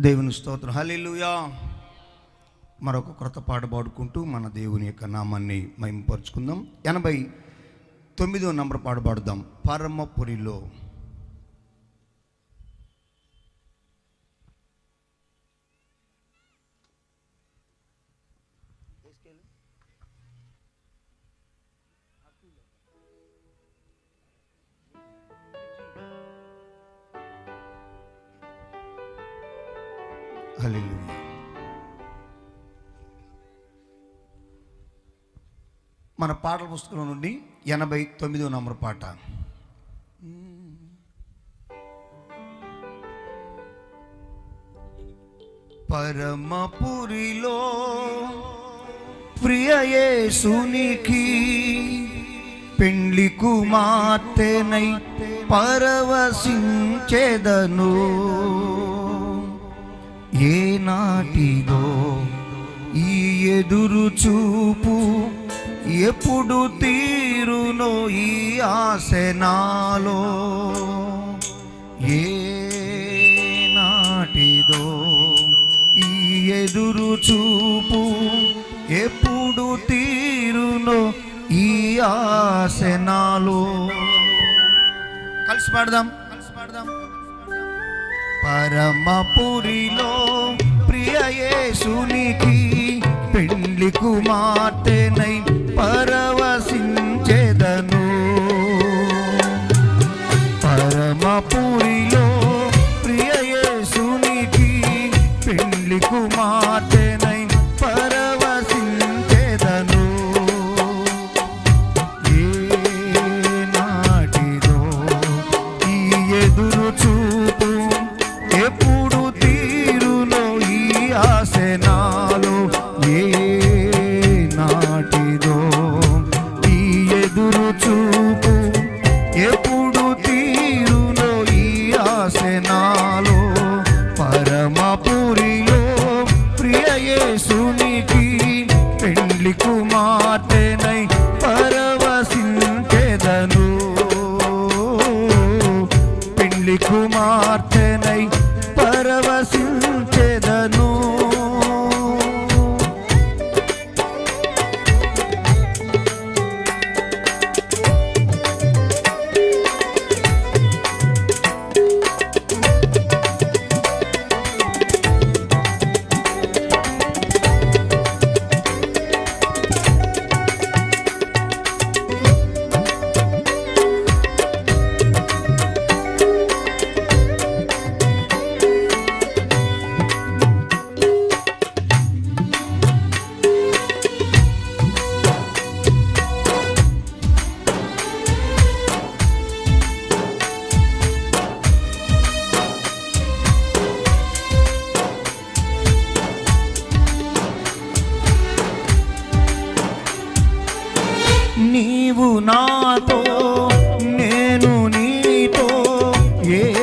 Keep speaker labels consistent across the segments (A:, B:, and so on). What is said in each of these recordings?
A: దేవుని స్తోత్రం. హలిలుయా మరొక క్రొత్త పాట పాడుకుంటూ మన దేవుని యొక్క నామాన్ని మహిమపరుచుకుందాం ఎనభై తొమ్మిదో నంబర్ పాట పాడుదాం. పరమపురిలో. పాటల పుస్తకం నుండి ఎనభై తొమ్మిదో నంబర్ పాట. పరమపురిలో ప్రియయేసునికి పెండ్లి కుమార్తెనై పరవశించెదను. ఏనాటిదో ఈ ఎదురు చూపు ఎప్పుడు తీరునో ఈ ఆసనాలో ఏ నాటిదో ఈ ఎదురు చూపు ఎప్పుడు తీరునో ఈ ఆసనాలో కలిసి పాడదాం కలిసి పాడదాం. పరమపురిలో ప్రియయేసునికి పెళ్ళి కుమార్తెనై పరవశించెదను.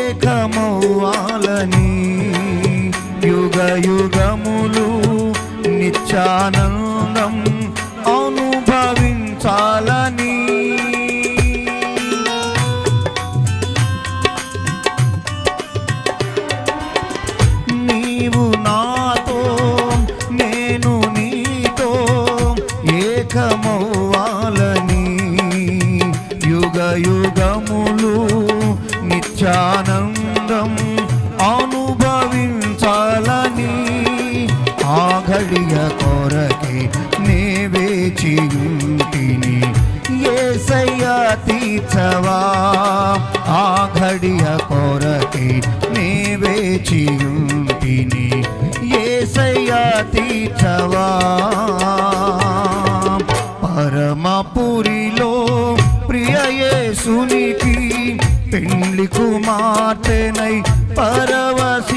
A: ఏకమవ్వాలని యుగ యుగములు నిత్యానందం వేచియుంటిని ఏసయ్యా తీర్చవా? ఆ ఘడియ కొరకి నే వేచియుంటిని ఏసయ్యా తీర్చవా? పరమపురిలో ప్రియయేసునికి పెండ్లి కుమార్తెనై పరవశించెదను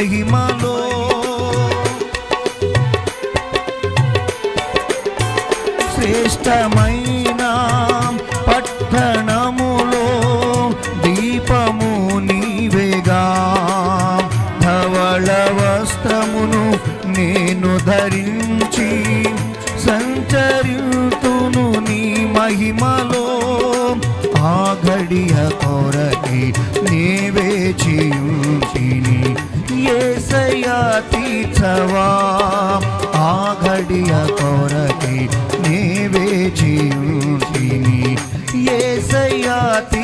A: నీ తీర్చవా ఆ గడియ కొరకి నీవేచియుంటిని ఏసయ్యా తీర్చవా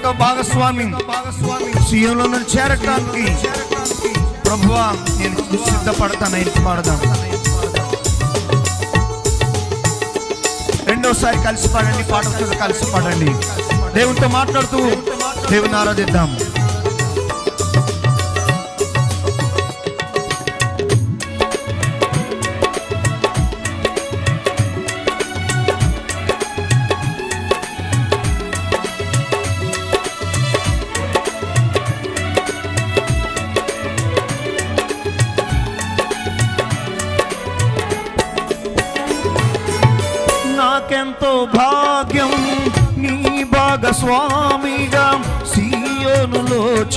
A: యొక్క భాగస్వామి. సీఎంలో నన్ను చేరటానికి ప్రభువా నేను సిద్ధపడతాను ఇంటి పాడదాం రెండోసారి కలిసి పాడండి పాటలతో కలిసి పాడండి దేవునితో మాట్లాడుతూ దేవుని ఆరాధిద్దాం.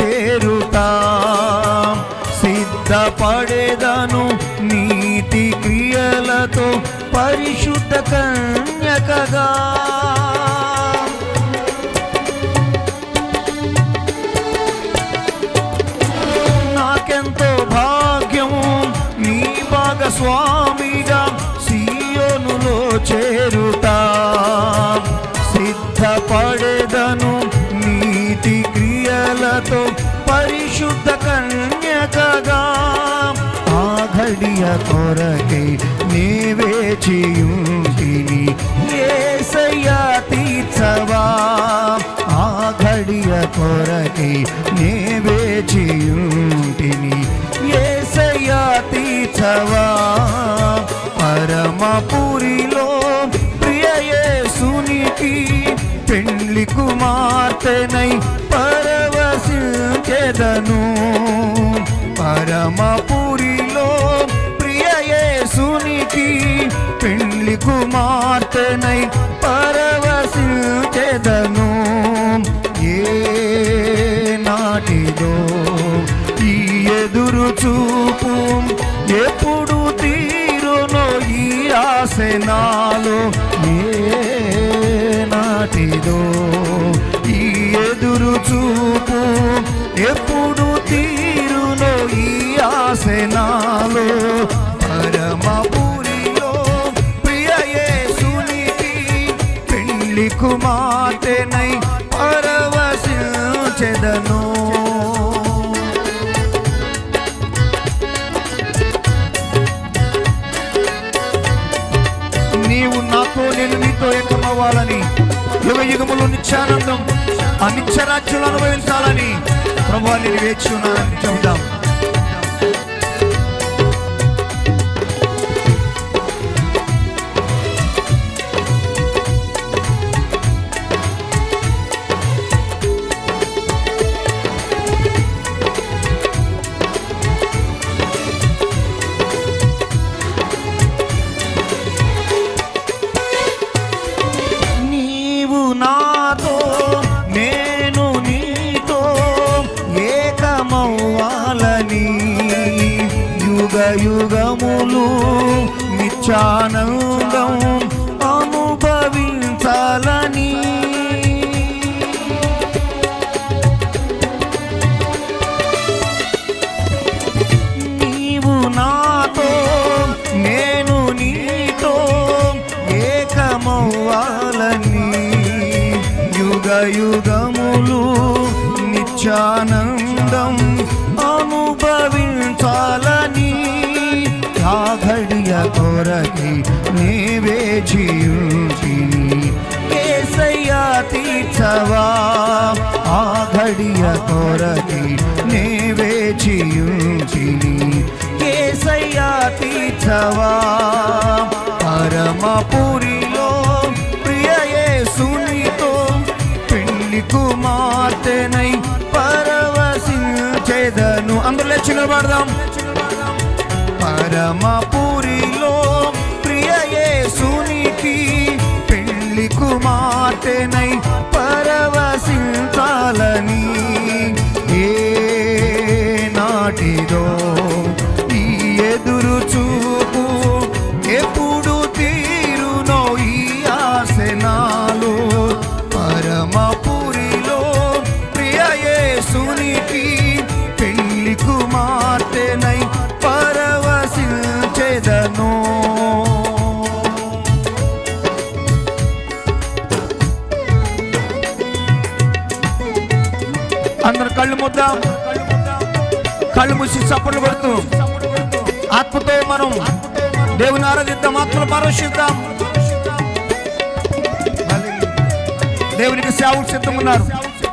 A: చేరుతా. సిద్ధపడేదను నీతి క్రియలతో పరిశుద్ధ కన్యకగా. నాకెంతో భాగ్యము నీ భాగస్వామి క్రియలతో పరిశుద్ధ కన్యకగా ఆ ఘడియ కొరకై నీవేచియుంటిని ఏసయ్యా తీర్చవా? ఆ ఘడియ కొరకై నీవేచియుంటిని ఏసయ్యా తీర్చవా? పరమపురిలో ప్రియ యేసునికి పెండ్లి కుమార్తెనై పరవశించెదను పరమపురిలో ప్రియయేసునికి పెళ్ళి పెండ్లి కుమార్తెనై పరవశించెదను. ఏ నాటిదో ఈ ఎదురు చూపు ఎప్పుడు తీరునో ఈ ఆసనాలు ఏ నాటిదో ఈ ఎదురు చూపు ఎప్పుడు తీరునో ఈ ఆసనాలు పరమపురిలో ప్రియ యేసునికి పెళ్ళి కుమార్తెనై పరవశించెదను. నీవు నాతో నేను నీతో ఏకమవ్వాలని యుగ యుగములు నిత్యానందం ఆ నిత్యరాజ్యులు అనుభవించాలని ప్రభు నేను వేచి ఉన్నానని చెబుదాం యుగములు నిత్యానందం అనుభవించాలని ఆ కొరకి నీవే జీవించిని కేసయ్యా తీర్చవా? ఆ ఘడియ కొరకి నీవే జీవించిని కేసయ్యా తీర్చవా? పరమపురి కుమార్తెనై పరవశించెదను. అందరూ లేచి నిలబడదాం. పరమపురిలో ప్రియ యేసునికి పెళ్ళి కుమార్తెనై పరవశించాలని ఏ నాటిదో కళ్ళు మూసి చప్పట్లు కొడుతూ ఆత్మతో మనం దేవుని ఆరాధిద్దాం ఆత్మను పరవశిద్దాం దేవునికి సేవలు సిద్ధంగా ఉన్నారు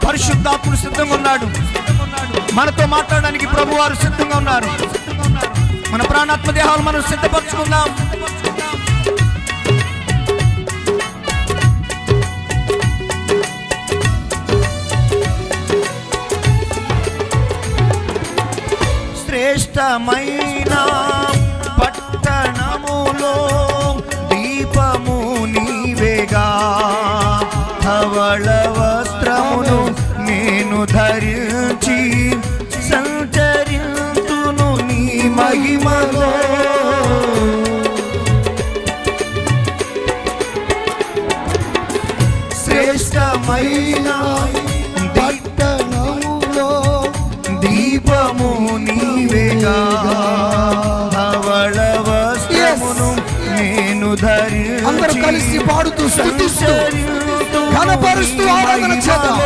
A: పరిశుద్ధాత్ముడు సిద్ధంగా ఉన్నాడు మనతో మాట్లాడడానికి ప్రభువారు సిద్ధంగా ఉన్నారు. మన ప్రాణాత్మ దేహాలు మనం సిద్ధపరచుకుందాం. శ్రేష్టమైన పట్టణములో దీపము నీవేగా. ధవళ వస్త్రమును నేను ధరించి సంచరింతును నీ మహిమలో. శ్రేష్టమైన
B: అందరూ కలిసి పాడుతూ ఘనపరుస్తూ ఆరాధన చేద్దాం.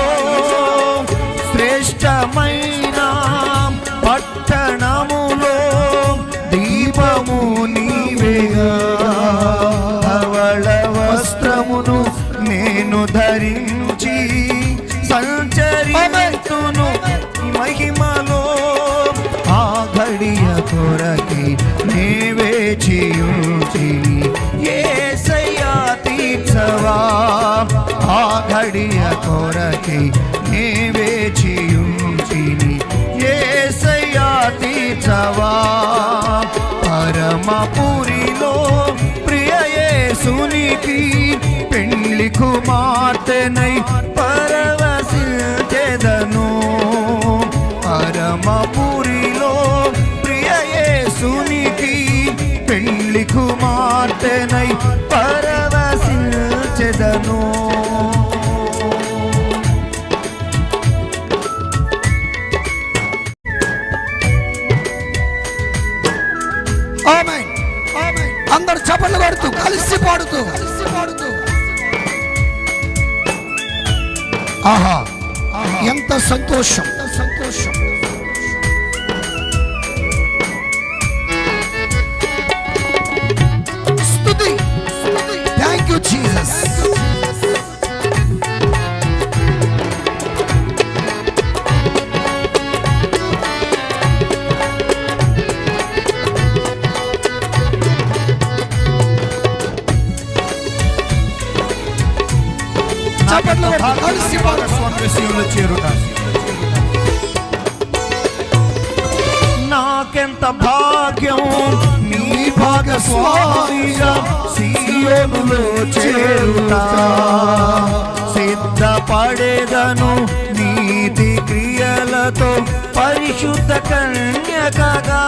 A: శ్రేష్టమైన పట్టణములో దీపము నీవేగా. ధవళ వస్త్రమును నేను ధరించి సంచరితును మహిమలో ఆ ఘడియ కొరకి నీవే ఆ ఘడియ కొరకి నీవే చేయుచి ఏసయ్యా తీర్చవా. పరమపురిలో ప్రియ యేసునికి పెళ్ళి కుమార్తెనై
B: పాడుతూ కలిసి పాడుతూ. కలిసి పాడుతూ ఆహా ఎంత సంతోషం సంతోషం. కలిసి
A: విషయంలో నాకెంత భాగ్యం నీ భాగస్వామిగా సీయోనులో చేరుతా సిద్ధపడేదను నీతి క్రియలతో పరిశుద్ధ కన్యకగా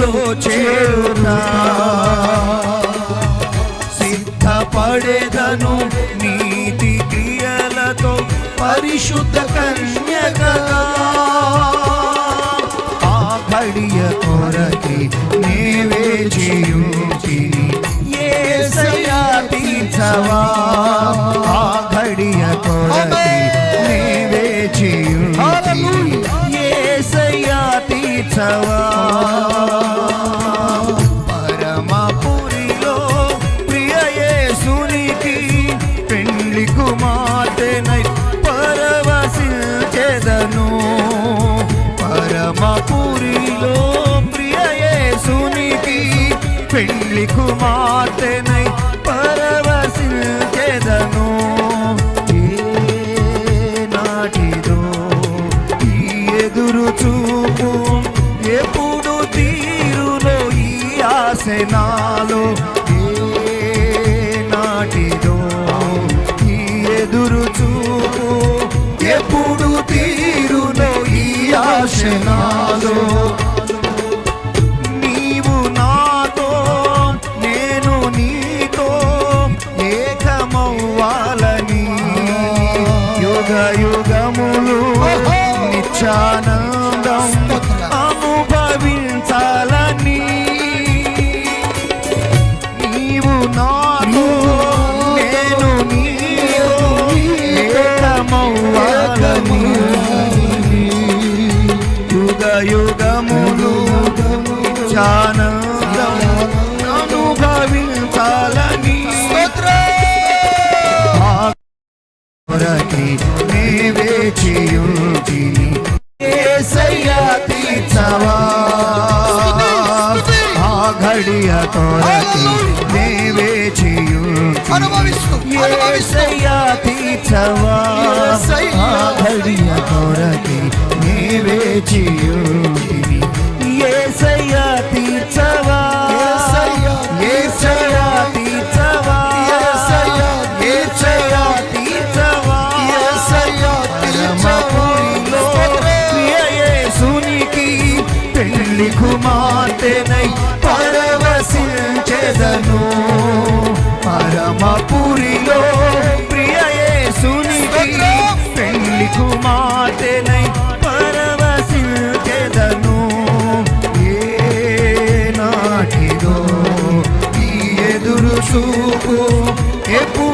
A: ప్రభులో చేరుతా. సిద్ధపడేదను నీతి క్రియలతో పరిశుద్ధ కన్యగా. ఆ కడియ కొరకి నేవే చేయుచిని ఏసయా తీర్చవా. ఆ కడియ కొరకి నేవే చేయుచిని ఏసయా తీర్చవా. പെണ്ണി കുമാർത്തനെ പരവസിൽ ചെയ്തനു നാട്ടിതോ ഈ എതുരു చూపు ఎప్పుడు తీరులో ఈ ఆసనాలో Chana హారతి నేవే
B: అనుభవిస్తూ
A: తీర్చవా? ఆఖరియ కొరకి నేవే చేయుడి
B: చేసను
A: పరమపురిలో ప్రియయేసునికి పెళ్ళి కుమార్తె కుమార్తెనై పరవసించెదను ఏ నాటిదో ఈ ఎదురు చూపు ఎప్పుడు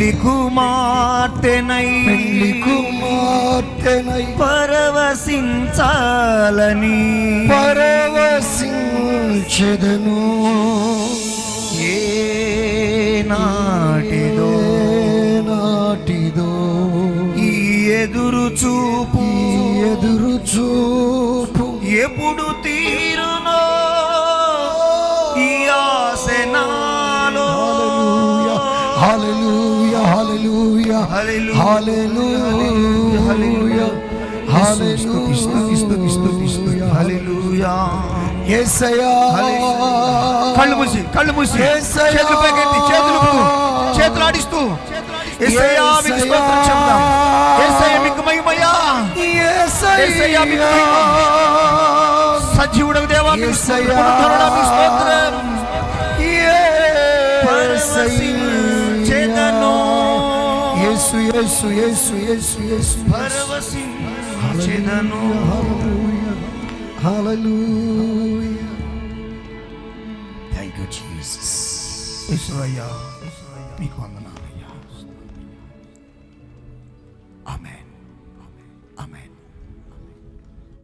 A: పెళ్ళి కుమార్తెనై
B: పెళ్ళి కుమార్తెనై
A: పరవశించాలని.
B: పరవశించెదను.
A: ఏ నాటిదో
B: నాటిదో.
A: ఈ ఎదురు చూపు.
B: ఎదురు చూపు.
A: ఎప్పుడు కళ్ళు మూసి కళ్ళు మూసి
B: యేసయ్యా.
A: చేతులు పైకెత్తి చేతులు ఊపుతూ, చేతులు ఆడిస్తూ యేసయ్యా మీకు స్తోత్రం చెప్దాం యేసయ్య మీకు మహిమయ్యా యేసయ్యా మీకు మహిమ. సజీవుడకు దేవా మీకు స్తోత్రం.
B: యేసు యేసు యేసు యేసు యేసు
A: పరవశించెదను.
B: హల్లెలూయా
A: Thank you, Jesus. యేసయ్యా,